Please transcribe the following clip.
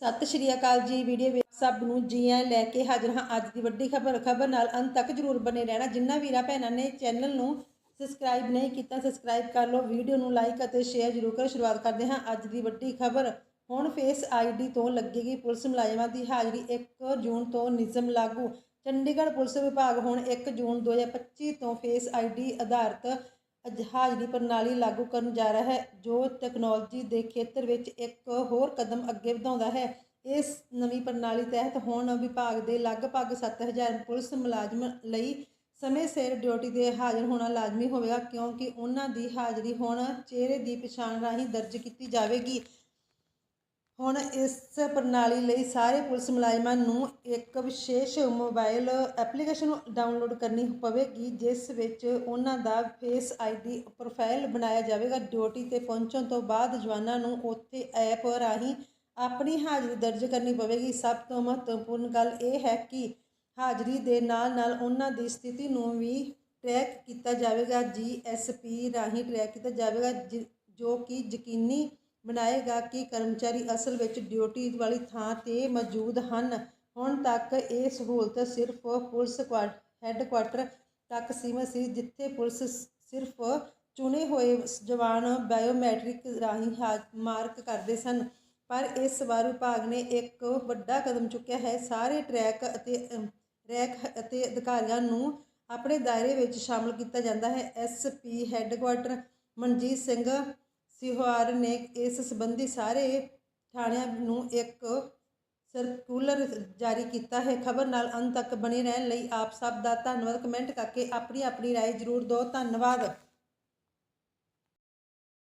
ਸਤਿ ਸ਼੍ਰੀ ਅਕਾਲ ਜੀ, ਵੀਡੀਓ ਵਿੱਚ ਸਭ ਨੂੰ ਜੀ ਆਇਆਂ ਲੈ ਕੇ ਹਾਜ਼ਰ ਹਾਂ ਅੱਜ ਦੀ ਵੱਡੀ ਖਬਰ। ਖਬਰ ਨਾਲ ਅੰਤ ਤੱਕ ਜਰੂਰ ਬਨੇ ਰਹਿਣਾ। ਜਿੰਨਾ ਵੀਰਾਂ ਭੈਣਾਂ ਨੇ ਚੈਨਲ ਨੂੰ ਸਬਸਕ੍ਰਾਈਬ ਨਹੀਂ ਕੀਤਾ, ਸਬਸਕ੍ਰਾਈਬ ਕਰ ਲਓ, ਵੀਡੀਓ ਨੂੰ ਲਾਈਕ ਅਤੇ ਸ਼ੇਅਰ ਜਰੂਰ ਕਰੋ। ਸ਼ੁਰੂਆਤ ਕਰਦੇ ਹਾਂ ਅੱਜ ਦੀ ਵੱਡੀ ਖਬਰ। ਹੁਣ ਫੇਸ ਆਈਡੀ ਤੋਂ ਲੱਗੇਗੀ ਪੁਲਿਸ ਮੁਲਾਜ਼ਮਾਂ ਦੀ ਹਾਜ਼ਰੀ 1 ਜੂਨ ਤੋਂ ਨਿਯਮ ਲਾਗੂ। ਚੰਡੀਗੜ੍ਹ ਪੁਲਿਸ ਵਿਭਾਗ ਹੁਣ 1 ਜੂਨ 2025 ਤੋਂ ਫੇਸ ਆਈਡੀ ਆਧਾਰਿਤ ਅਜ- ਹਾਜ਼ਰੀ ਪ੍ਰਣਾਲੀ ਲਾਗੂ ਕਰਨ ਜਾ ਰਿਹਾ ਹੈ, ਜੋ ਟੈਕਨੋਲੋਜੀ ਦੇ ਖੇਤਰ ਵਿੱਚ ਇੱਕ ਹੋਰ ਕਦਮ ਅੱਗੇ ਵਧਾਉਂਦਾ ਹੈ। ਇਸ ਨਵੀਂ ਪ੍ਰਣਾਲੀ ਤਹਿਤ ਹੁਣ ਵਿਭਾਗ ਦੇ ਲਗਭਗ 7000 ਪੁਲਿਸ ਮੁਲਾਜ਼ਮ ਲਈ ਸਮੇਂ ਸਿਰ ਡਿਊਟੀ ਤੇ ਹਾਜ਼ਰ ਹੋਣਾ ਲਾਜ਼ਮੀ ਹੋਵੇਗਾ, ਕਿਉਂਕਿ ਉਹਨਾਂ ਦੀ ਹਾਜ਼ਰੀ ਹੁਣ ਚਿਹਰੇ ਦੀ ਪਛਾਣ ਰਾਹੀਂ ਦਰਜ ਕੀਤੀ ਜਾਵੇਗੀ। ਹੁਣ ਇਸ ਪ੍ਰਣਾਲੀ ਲਈ ਸਾਰੇ ਪੁਲਿਸ ਮੁਲਾਜ਼ਮਾਂ ਨੂੰ ਇੱਕ ਵਿਸ਼ੇਸ਼ ਮੋਬਾਈਲ ਐਪਲੀਕੇਸ਼ਨ ਡਾਊਨਲੋਡ ਕਰਨੀ ਪਵੇਗੀ, ਜਿਸ ਵਿੱਚ ਉਹਨਾਂ ਦਾ ਫੇਸ ਆਈਡੀ ਪ੍ਰੋਫਾਈਲ ਬਣਾਇਆ ਜਾਵੇਗਾ। ਡਿਊਟੀ ਤੇ ਪਹੁੰਚਣ ਤੋਂ ਬਾਅਦ ਜਵਾਨਾਂ ਨੂੰ ਉੱਥੇ ਐਪ ਰਾਹੀਂ ਆਪਣੀ ਹਾਜ਼ਰੀ ਦਰਜ ਕਰਨੀ ਪਵੇਗੀ। ਸਭ ਤੋਂ ਮਹੱਤਵਪੂਰਨ ਗੱਲ ਇਹ ਹੈ ਕਿ ਹਾਜ਼ਰੀ ਦੇ ਨਾਲ ਨਾਲ ਉਹਨਾਂ ਦੀ ਸਥਿਤੀ ਨੂੰ ਵੀ ਟਰੈਕ ਕੀਤਾ ਜਾਵੇਗਾ। ਜੀਐਸਪੀ ਰਾਹੀਂ ਟਰੈਕ ਕੀਤਾ ਜਾਵੇਗਾ, ਜਿ- ਜੋ ਕਿ ਯਕੀਨੀ ਬਣਾਏਗਾ ਕਿ ਕਰਮਚਾਰੀ ਅਸਲ ਵਿੱਚ ਡਿਊਟੀ ਵਾਲੀ ਥਾਂ ਤੇ ਮੌਜੂਦ ਹਨ। ਹੁਣ ਤੱਕ ਇਹ ਸਹੂਲਤ ਸਿਰਫ ਪੁਲਿਸ ਕੁਆ- ਹੈੱਡਕੁਆਟਰ ਤੱਕ ਸੀਮਤ ਸੀ ਜਿੱਥੇ ਪੁਲਿਸ ਸਿਰਫ ਚੁਣੇ ਹੋਏ ਜਵਾਨ ਬਾਇਓਮੈਟ੍ਰਿਕ ਰਾਹੀਂ ਹਾ- ਮਾਰਕ ਕਰਦੇ ਸਨ। ਪਰ ਇਸ ਵਾਰ ਵਿਭਾਗ ਨੇ ਇੱਕ ਵੱਡਾ ਕਦਮ ਚੁੱਕਿਆ ਹੈ। ਸਾਰੇ ਟਰੈਕ ਅਤੇ ਅਮ, ਰੈਕ ਅਤੇ ਅਧਿਕਾਰੀਆਂ ਨੂੰ ਆਪਣੇ ਦਾਇਰੇ ਵਿੱਚ ਸ਼ਾਮਲ ਕੀਤਾ ਜਾਂਦਾ ਹੈ। ਐਸਪੀ ਹੈੱਡਕੁਆਟਰ ਮਨਜੀਤ ਸਿੰਘ ਸਿਹਾਰ ਨੇ ਇਸ ਸੰਬੰਧੀ ਸਾਰੇ ਥਾਣਿਆਂ ਨੂੰ ਇੱਕ ਸਰਕੂਲਰ ਜਾਰੀ ਕੀਤਾ ਹੈ ਖਬਰ ਨਾਲ ਅੰਤ ਤੱਕ ਬਣੇ ਰਹਿਣ ਲਈ ਆਪ ਸਭ ਦਾ ਧੰਨਵਾਦ ਕਮੈਂਟ ਕਰਕੇ ਆਪਣੀ ਆਪਣੀ رائے ਜ਼ਰੂਰ ਦਿਓ ਧੰਨਵਾਦ